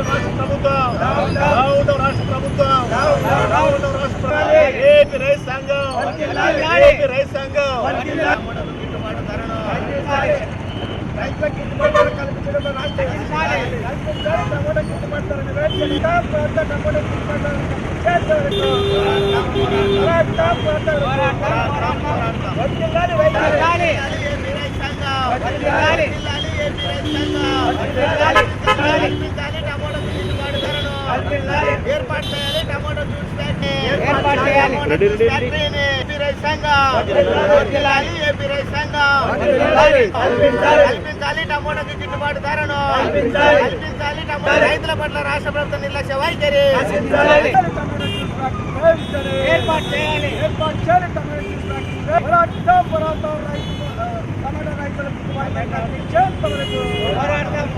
రాష్ట్ర ప్రభుత్వం. రావుండవు రాష్ట్ర ప్రభుత్వం. రావుండవు రాష్ట్ర ఏపీ రైతు సంఘం. ఏపీ రైతు సంఘం. గిట్టుబాటు ధరను రైతులకు గిట్టుబాటు కల్పించడంలో రాష్ట్ర. టమాటా గిట్టుబాటు టమాటా గిట్టుబాటు. ఏర్పాటు చేయాలి. టమాటా జ్యూస్. ఏర్పాటు చేయాలి. ఏపీ రైతు సంఘం. ఏపీ రైతు సంఘం. కల్పించాలి. టమోటాకి గిట్టుబాటు ధరను. కల్పించాలి. టమోటా రైతుల పట్ల రాష్ట్ర ప్రభుత్వం నిర్లక్ష్య వైఖరి. ఏర్పాటు చేయాలి. ఏర్పాటు చేయాలి. పోరాటం పోరాటం రైతు టమాటా రైతుల గిట్టుబాటు ధర కల్పించేంత వరకు పోరాటం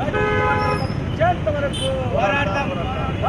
కల్పించేంత వరకు పోరాటం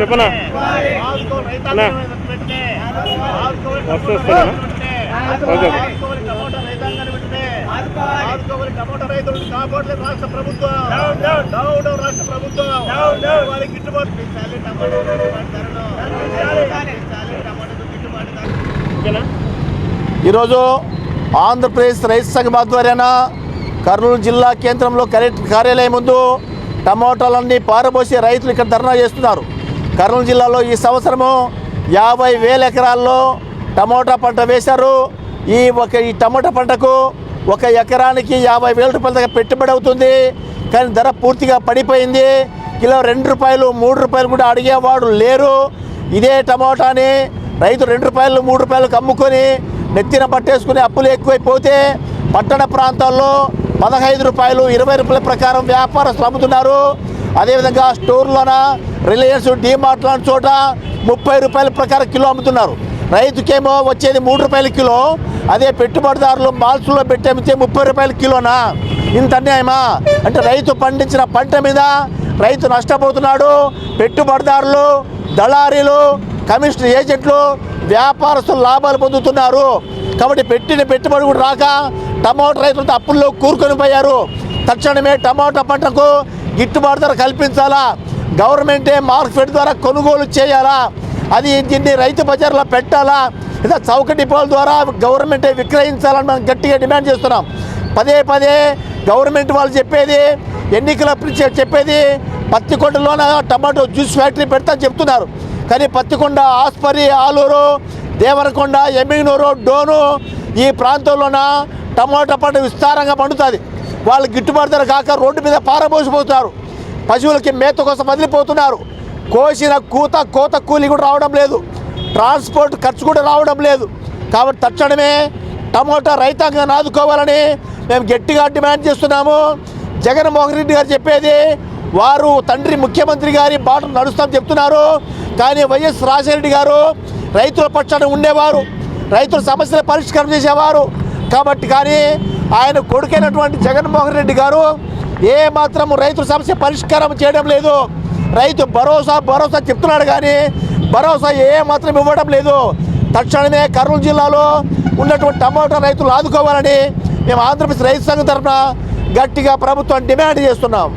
చెప్పనా? ఓకే. ఆదుకోవాలి టమాటా కాపాడలేదు రాష్ట్ర ప్రభుత్వం డౌన్ డౌన్ రాష్ట్ర ప్రభుత్వం వాళ్ళకి గిట్టుబాటు పెంచాలి టమాటా ఈరోజు ఆంధ్రప్రదేశ్ రైతు సంఘం ఆధ్వర్యాన కర్నూలు జిల్లా కేంద్రంలో కలెక్టర్ కార్యాలయం ముందు టమోటాలన్నీ పారబోసి రైతులు ఇక్కడ ధర్నా చేస్తున్నారు. కర్నూలు జిల్లాలో ఈ సంవత్సరము యాభై వేల ఎకరాల్లో టమోటా పంట వేశారు. ఈ ఒక ఈ టమోటా పంటకు ఒక ఎకరానికి యాభై వేల రూపాయల దాకా పెట్టుబడి అవుతుంది. కానీ ధర పూర్తిగా పడిపోయింది. కిలో రెండు రూపాయలు మూడు రూపాయలు కూడా అడిగేవాడు లేరు. ఇదే టమోటాని రైతు రెండు రూపాయలు మూడు రూపాయలకు అమ్ముకొని నెత్తిన పట్టేసుకుని అప్పులు ఎక్కువైపోతే పట్టణ ప్రాంతాల్లో పదహైదు రూపాయలు ఇరవై రూపాయల ప్రకారం వ్యాపారస్తులు అమ్ముతున్నారు. అదేవిధంగా స్టోర్లోన రిలయన్స్ డీమార్ట్ లాంటి చోట ముప్పై రూపాయల ప్రకారం కిలో అమ్ముతున్నారు. రైతుకేమో వచ్చేది మూడు రూపాయల కిలో. అదే పెట్టుబడిదారులు మాల్స్లో పెట్టి అమ్మితే ముప్పై రూపాయల కిలోనా? ఇంత అన్యాయమా? అంటే రైతు పండించిన పంట మీద రైతు నష్టపోతున్నాడు. పెట్టుబడిదారులు దళారీలు కమిషన్ ఏజెంట్లు వ్యాపారస్తులు లాభాలు పొందుతున్నారు. కాబట్టి పెట్టిన పెట్టుబడి కూడా రాక టమాటా రైతులతో అప్పుల్లో కూరుకొని పోయారు. తక్షణమే టమాటా పంటకు గిట్టుబాటు ధర కల్పించాలా? గవర్నమెంటే మార్కెట్ ద్వారా కొనుగోలు చేయాలా? అది దీన్ని రైతు బజార్లో పెట్టాలా? లేదా చౌక డిపోల ద్వారా గవర్నమెంటే విక్రయించాలని మనం గట్టిగా డిమాండ్ చేస్తున్నాం. పదే పదే గవర్నమెంట్ వాళ్ళు చెప్పేది ఎన్నికల చెప్పేది పత్తికొండలోన టమాటో జ్యూస్ ఫ్యాక్టరీ పెడతా చెప్తున్నారు. కానీ పత్తికొండ ఆస్పరి ఆలూరు దేవరకొండ ఎమ్మిగనూరు డోను ఈ ప్రాంతంలోన టమాటా పంట విస్తారంగా పండుతుంది. వాళ్ళు గిట్టుబాటు ధర కాక రోడ్డు మీద పారబోసిపోతున్నారు. పశువులకి మేత కోసం వదిలిపోతున్నారు. కోసిన కూత కోత కూలి కూడా రావడం లేదు. ట్రాన్స్పోర్ట్ ఖర్చు కూడా రావడం లేదు. కాబట్టి తక్షణమే టమోటా రైతాంగాన్ని ఆదుకోవాలని మేము గట్టిగా డిమాండ్ చేస్తున్నాము. జగన్మోహన్ రెడ్డి గారు చెప్పేది వారు తండ్రి ముఖ్యమంత్రి గారి బాట నడుస్తాం చెప్తున్నారు. కానీ వైఎస్ రాజశేఖర గారు రైతుల పక్షాన ఉండేవారు. రైతుల సమస్యల పరిష్కారం చేసేవారు. కాబట్టి కానీ ఆయన కొడుకైనటువంటి జగన్మోహన్ రెడ్డి గారు ఏ మాత్రం రైతుల సమస్య పరిష్కారం చేయడం లేదు. రైతు భరోసా భరోసా చెప్తున్నాడు కానీ భరోసా ఏ మాత్రం ఇవ్వడం లేదు. తక్షణమే కర్నూలు జిల్లాలో ఉన్నటువంటి టమాటా రైతులు ఆదుకోవాలని మేము ఆంధ్రప్రదేశ్ రైతు సంఘం తరఫున గట్టిగా ప్రభుత్వం డిమాండ్ చేస్తున్నాం.